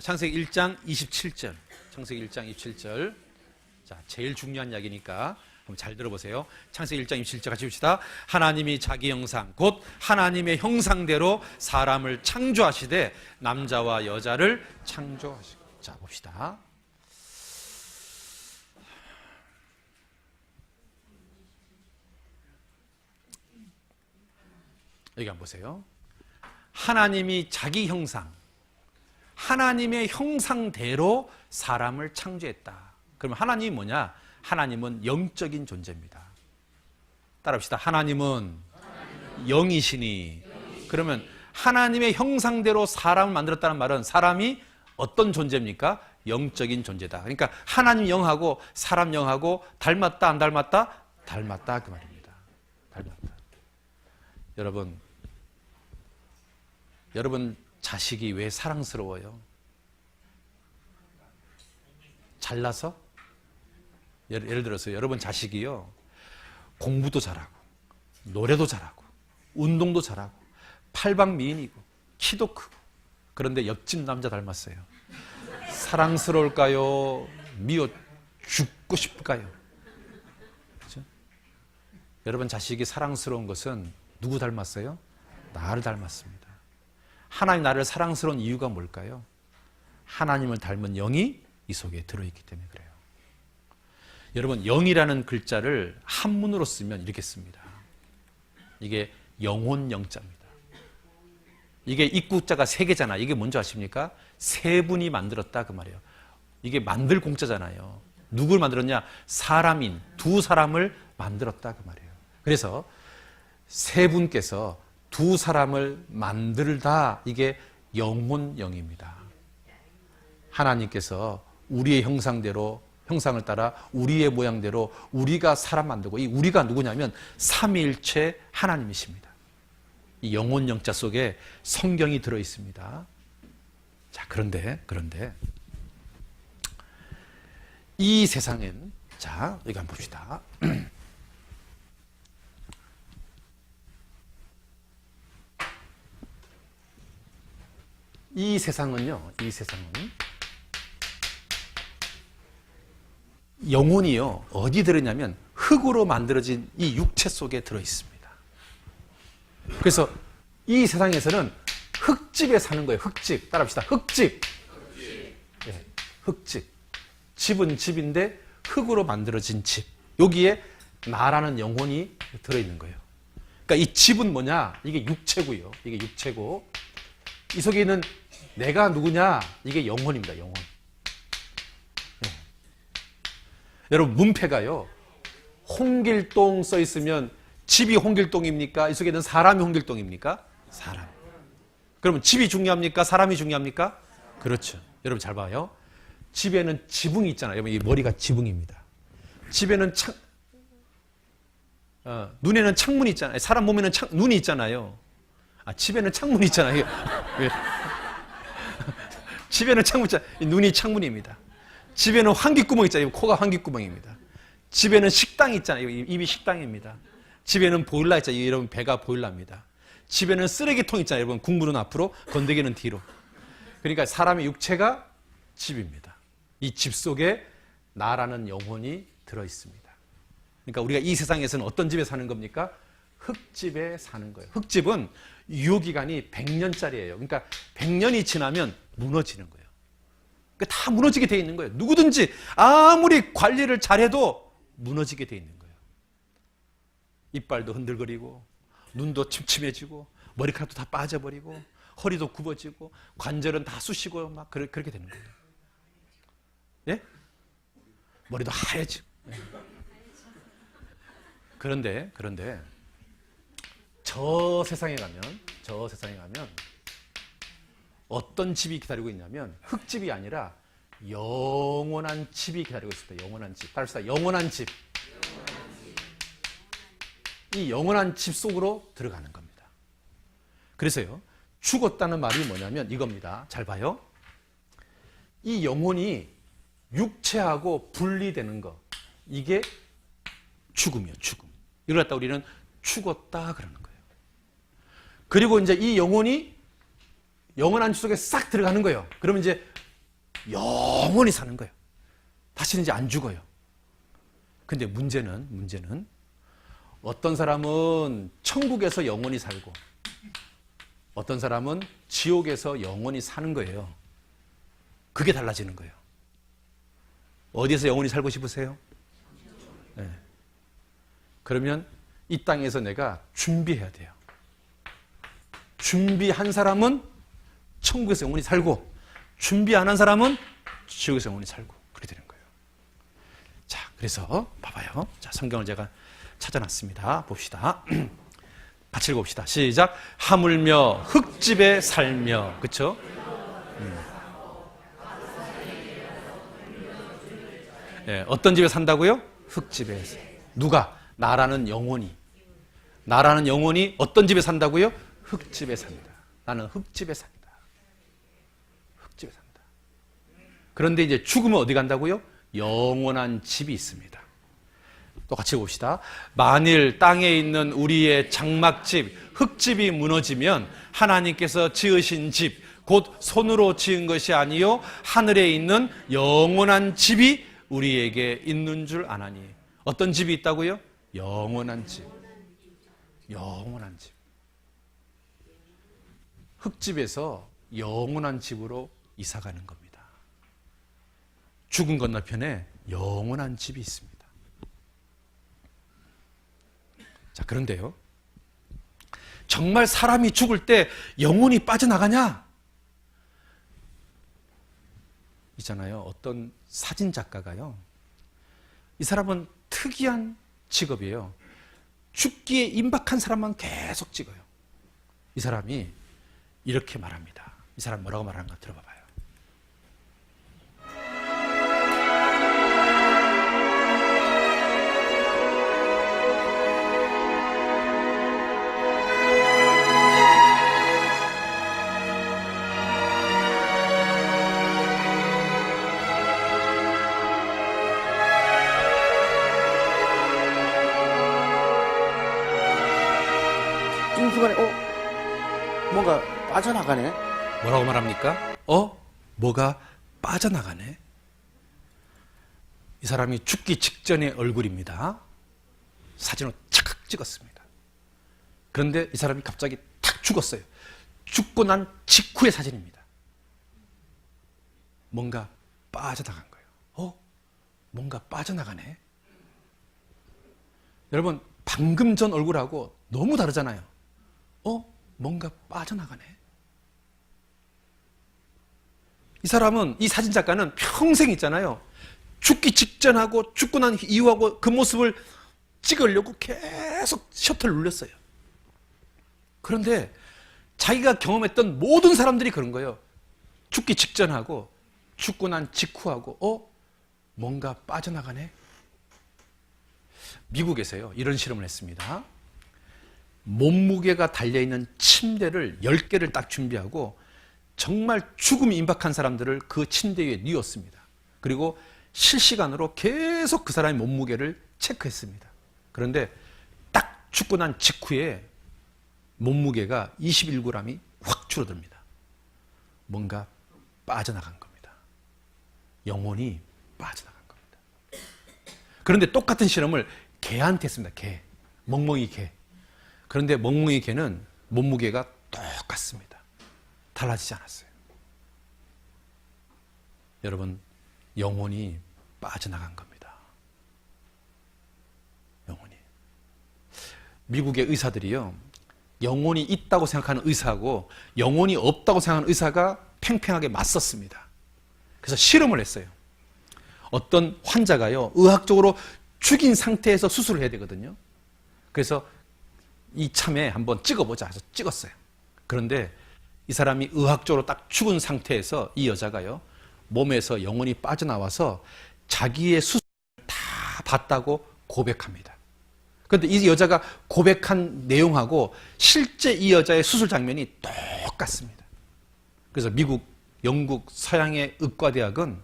창세기 1장 27절. 창세기 1장 27절. 자, 제일 중요한 이야기니까 한번 잘 들어보세요. 창세기 1장 27절 같이 봅시다. 하나님이 자기 형상, 곧 하나님의 형상대로 사람을 창조하시되 남자와 여자를 창조하시고. 자, 봅시다. 여기 한번 보세요. 하나님이 자기 형상, 하나님의 형상대로 사람을 창조했다. 그러면 하나님이 뭐냐? 하나님은 영적인 존재입니다. 따라합시다. 하나님은 영이시니. 그러면 하나님의 형상대로 사람을 만들었다는 말은 사람이 어떤 존재입니까? 영적인 존재다. 그러니까 하나님 영하고 사람 영하고 닮았다 안 닮았다? 닮았다 그 말입니다. 닮았다. 여러분 여러분 자식이 왜 사랑스러워요? 잘나서? 예를, 예를 들어서 여러분 자식이요 공부도 잘하고 노래도 잘하고 운동도 잘하고 팔방미인이고 키도 크고 그런데 옆집 남자 닮았어요. 사랑스러울까요? 미워 죽고 싶을까요? 그렇죠? 여러분 자식이 사랑스러운 것은 누구 닮았어요? 나를 닮았습니다. 하나님 나를 사랑스러운 이유가 뭘까요? 하나님을 닮은 영이 이 속에 들어있기 때문에 그래요. 여러분 영이라는 글자를 한문으로 쓰면 이렇게 씁니다. 이게 영혼 영자입니다. 이게 입구자가 세 개잖아. 이게 뭔지 아십니까? 세 분이 만들었다 그 말이에요. 이게 만들 공자잖아요. 누굴 만들었냐? 사람인 두 사람을 만들었다 그 말이에요. 그래서 세 분께서 두 사람을 만들다 이게 영혼 영입니다. 하나님께서 우리의 형상대로 형상을 따라 우리의 모양대로 우리가 사람 만들고 이 우리가 누구냐면 삼위일체 하나님이십니다. 이 영혼 영자 속에 성경이 들어 있습니다. 자, 그런데 그런데 이 세상엔 자, 여기 한번 봅시다. 이 세상은요, 이 세상은 영혼이요, 어디 들었냐면 흙으로 만들어진 이 육체 속에 들어 있습니다. 그래서 이 세상에서는 흙집에 사는 거예요, 흙집. 따라합시다. 흙집. 예, 흙집. 집은 집인데 흙으로 만들어진 집. 여기에 나라는 영혼이 들어있는 거예요. 그러니까 이 집은 뭐냐? 이게 육체고요. 이게 육체고. 이 속에 있는 내가 누구냐? 이게 영혼입니다, 영혼. 네. 여러분, 문패가요, 홍길동 써 있으면 집이 홍길동입니까? 이 속에 있는 사람이 홍길동입니까? 사람. 그러면 집이 중요합니까? 사람이 중요합니까? 그렇죠. 여러분 잘 봐요. 집에는 지붕이 있잖아요. 여러분, 이 머리가 지붕입니다. 집에는 창, 어, 눈에는 창문이 있잖아요. 사람 몸에는 창, 눈이 있잖아요. 아, 집에는 창문이 있잖아요. 예. 집에는 창문 있잖아요. 눈이 창문입니다. 집에는 환기구멍 있잖아요. 코가 환기구멍입니다. 집에는 식당이 있잖아요. 입이 식당입니다. 집에는 보일러 있잖아요. 여러분 배가 보일러입니다. 집에는 쓰레기통 있잖아요. 여러분 국물은 앞으로, 건더기는 뒤로. 그러니까 사람의 육체가 집입니다. 이 집 속에 나라는 영혼이 들어 있습니다. 그러니까 우리가 이 세상에서는 어떤 집에 사는 겁니까? 흙집에 사는 거예요. 흙집은 유효기간이 100년짜리예요. 그러니까 100년이 지나면 무너지는 거예요. 그러니까 다 무너지게 돼 있는 거예요. 누구든지 아무리 관리를 잘해도 무너지게 돼 있는 거예요. 이빨도 흔들거리고 눈도 침침해지고 머리카락도 다 빠져버리고 허리도 굽어지고 관절은 다 쑤시고 막 그렇게 되는 거예요. 예? 머리도 하얘지고. 예. 그런데 그런데 저 세상에 가면 저 세상에 가면 어떤 집이 기다리고 있냐면 흙집이 아니라 영원한 집이 기다리고 있습니다. 영원한 집. 따라서 영원한 집. 이 영원한 집 속으로 들어가는 겁니다. 그래서요. 죽었다는 말이 뭐냐면 이겁니다. 잘 봐요. 이 영혼이 육체하고 분리되는 거. 이게 죽음이요, 죽음. 이걸 갖다 우리는 죽었다 그러는. 그리고 이제 이 영혼이 영원한 집 속에 싹 들어가는 거예요. 그러면 이제 영원히 사는 거예요. 다시는 이제 안 죽어요. 근데 문제는, 문제는 어떤 사람은 천국에서 영원히 살고 어떤 사람은 지옥에서 영원히 사는 거예요. 그게 달라지는 거예요. 어디에서 영원히 살고 싶으세요? 네. 그러면 이 땅에서 내가 준비해야 돼요. 준비한 사람은 천국에서 영원히 살고 준비 안 한 사람은 지옥에서 영원히 살고 그렇게 되는 거예요. 자, 그래서 봐봐요. 자, 성경을 제가 찾아놨습니다. 봅시다. 같이 읽어봅시다. 시작. 하물며 흙집에 살며, 그쵸? 음. 예, 어떤 집에 산다고요? 흙집에서. 누가? 나라는 영혼이. 나라는 영혼이 어떤 집에 산다고요? 흙집에 산다. 나는 흙집에 산다. 흙집에 산다. 그런데 이제 죽으면 어디 간다고요? 영원한 집이 있습니다. 또 같이 봅시다. 만일 땅에 있는 우리의 장막집, 흙집이 무너지면 하나님께서 지으신 집, 곧 손으로 지은 것이 아니요 하늘에 있는 영원한 집이 우리에게 있는 줄 아나니. 어떤 집이 있다고요? 영원한 집. 영원한 집. 흙집에서 영원한 집으로 이사 가는 겁니다. 죽은 건너편에 영원한 집이 있습니다. 자, 그런데요. 정말 사람이 죽을 때 영혼이 빠져나가냐? 있잖아요. 어떤 사진 작가가요. 이 사람은 특이한 직업이에요. 죽기에 임박한 사람만 계속 찍어요. 이 사람이 이렇게 말합니다. 이 사람 뭐라고 말하는가 들어봐봐요. 이 순간에 어 뭔가 빠져나가네. 뭐라고 말합니까? 어? 뭐가 빠져나가네? 이 사람이 죽기 직전의 얼굴입니다. 사진을 착각 찍었습니다. 그런데 이 사람이 갑자기 탁 죽었어요. 죽고 난 직후의 사진입니다. 뭔가 빠져나간 거예요. 어? 뭔가 빠져나가네? 여러분, 방금 전 얼굴하고 너무 다르잖아요. 어? 뭔가 빠져나가네? 이 사람은, 이 사진 작가는 평생 있잖아요. 죽기 직전하고 죽고 난 이후하고 그 모습을 찍으려고 계속 셔터를 눌렸어요. 그런데 자기가 경험했던 모든 사람들이 그런 거예요. 죽기 직전하고 죽고 난 직후하고, 어? 뭔가 빠져나가네? 미국에서요, 이런 실험을 했습니다. 몸무게가 달려 있는 침대를 10개를 딱 준비하고 정말 죽음이 임박한 사람들을 그 침대 위에 뉘었습니다. 그리고 실시간으로 계속 그 사람의 몸무게를 체크했습니다. 그런데 딱 죽고 난 직후에 몸무게가 21g이 확 줄어듭니다. 뭔가 빠져나간 겁니다. 영혼이 빠져나간 겁니다. 그런데 똑같은 실험을 개한테 했습니다. 개. 멍멍이 개. 그런데 멍멍이 개는 몸무게가 똑같습니다. 달라지지 않았어요. 여러분, 영혼이 빠져나간 겁니다. 영혼이. 미국의 의사들이요, 영혼이 있다고 생각하는 의사하고 영혼이 없다고 생각하는 의사가 팽팽하게 맞섰습니다. 그래서 실험을 했어요. 어떤 환자가요, 의학적으로 죽인 상태에서 수술을 해야 되거든요. 그래서 이참에 한번 찍어보자 해서 찍었어요. 그런데 이 사람이 의학적으로 딱 죽은 상태에서 이 여자가요, 몸에서 영혼이 빠져나와서 자기의 수술을 다 봤다고 고백합니다. 그런데 이 여자가 고백한 내용하고 실제 이 여자의 수술 장면이 똑같습니다. 그래서 미국, 영국, 서양의 의과대학은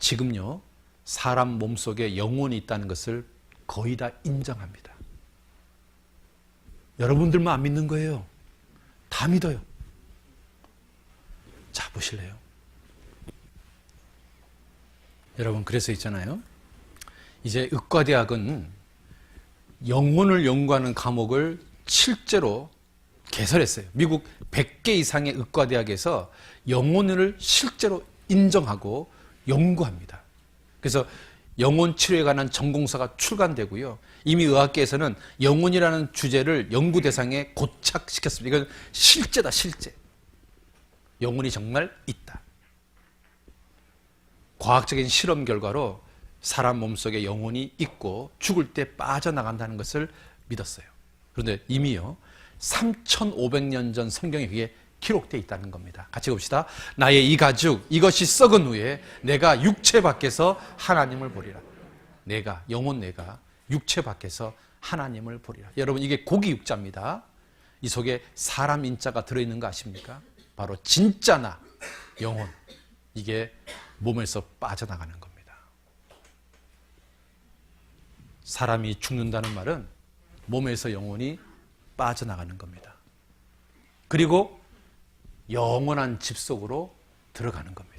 지금요, 사람 몸속에 영혼이 있다는 것을 거의 다 인정합니다. 여러분들만 안 믿는 거예요. 다 믿어요. 자, 보실래요? 여러분 그래서 있잖아요. 이제 의과대학은 영혼을 연구하는 과목을 실제로 개설했어요. 미국 100개 이상의 의과대학에서 영혼을 실제로 인정하고 연구합니다. 그래서 영혼 치료에 관한 전공서가 출간되고요. 이미 의학계에서는 영혼이라는 주제를 연구 대상에 고착시켰습니다. 이건 실제다, 실제. 영혼이 정말 있다. 과학적인 실험 결과로 사람 몸속에 영혼이 있고 죽을 때 빠져나간다는 것을 믿었어요. 그런데 이미요. 3,500년 전 성경에 그게 기록되어 있다는 겁니다. 같이 봅시다. 나의 이 가죽, 이것이 썩은 후에 내가 육체 밖에서 하나님을 보리라. 내가, 영혼 내가 육체 밖에서 하나님을 보리라. 여러분, 이게 고기 육자입니다. 이 속에 사람 인자가 들어있는 거 아십니까? 바로 진짜 나 영혼. 이게 몸에서 빠져나가는 겁니다. 사람이 죽는다는 말은 몸에서 영혼이 빠져나가는 겁니다. 그리고 영원한 집 속으로 들어가는 겁니다.